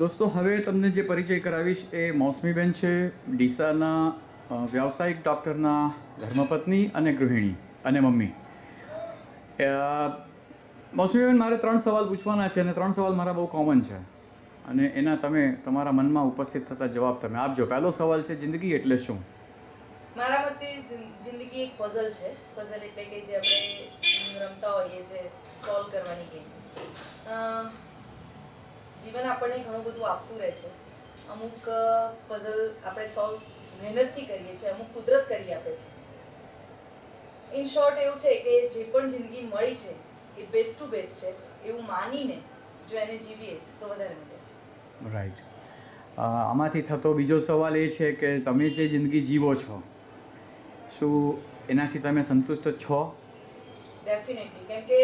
દોસ્તો, હવે તમને જે પરિચય કરાવીશ એ મોસમીબેન છે, ડીસાના વ્યાવસાયિક ડૉક્ટરના ધર્મપત્ની અને ગૃહિણી અને મમ્મી. મોસમીબેન, મારે ત્રણ સવાલ પૂછવાના છે અને ત્રણ સવાલ મારા બહુ કોમન છે. અને એના તમે, તમારા મનમાં ઉપસ્થિત થતા જવાબ તમે આપજો. પહેલો સવાલ છે, જિંદગી એટલે શું? મારા મતે જિંદગી એક પઝલ છે. પઝલ એટલે કે જે આપણે રમતા હોઈએ છીએ સોલ્વ કરવાની ગેમ જીવન આપણને ઘણું બધું આપતું રહે છે. અમુક પઝલ આપણે સોલ્વ મહેનતથી કરીએ છીએ અમુક કુદરત કરી આપે છે. ઇન શોર્ટ એવું છે કે જે પણ જિંદગી મળી છે એ બેસ્ટ ટુ બેસ્ટ છે એવું માનીને જો એને જીવીએ તો વધારે મજા છે. રાઈટ આમાંથી થતો બીજો સવાલ એ છે કે તમે જે જિંદગી જીવો છો શું એનાથી તમે સંતુષ્ટ છો? ડેફિનેટલી કેમ કે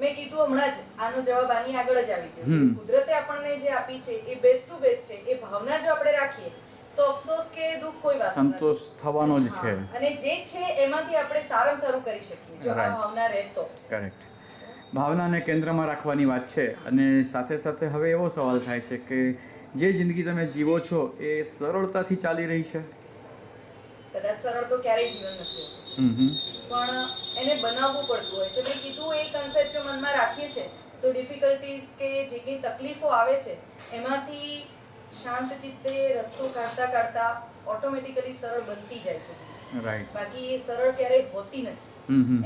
મેં કીધું હમણાં જ આનો જવાબ આની આગળ જ આવી ગયો. કુદરતે આપણને જે આપી છે એ બેસ્ટ ટુ બેસ્ટ છે એ ભાવના જો આપણે રાખીએ તો અફસોસ કે દુઃખ કોઈ વાત સંતોષ થવાનો જ છે. અને જે છે એમાંથી આપણે સારામાં સારું કરી શકીએ જો આ ભાવના રહે તો. કરેક્ટ ભાવનાને કેન્દ્રમાં રાખવાની વાત છે અને સાથે સાથે હવે એવો સવાલ થાય છે કે જે જિંદગી તમે જીવો છો એ સરળતાથી ચાલી રહી છે? કદાચ સરળ તો ક્યારેય જીવન નથી પણ એને બનાવવું પડતું હોય છે મેં કીધું એ કન્સેપ્ટ જો મનમાં રાખીએ છે તો ડિફિકલ્ટીઝ કે જે કંઈ તકલીફો આવે છે એમાંથી શાંત ચિત્તે રસ્તો કાઢતા કાઢતા ઓટોમેટિકલી સરળ બનતી જાય છે. બાકી એ સરળ ક્યારેય હોતી નથી.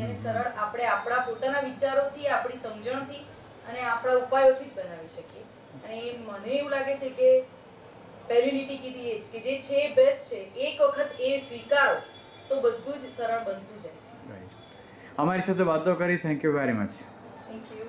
એને સરળ આપણે આપણા પોતાના વિચારોથી આપણી સમજણથી અને આપણા ઉપાયોથી જ બનાવી શકીએ. અને મને એવું લાગે છે કે પહેલી લીટી કીધી એ જ કે જે છે બેસ્ટ છે એક વખત એ સ્વીકારો તો બધું જ સરળ બનતું જાય છે. અમારી સાથે વાતો કરી. Thank you very much thank you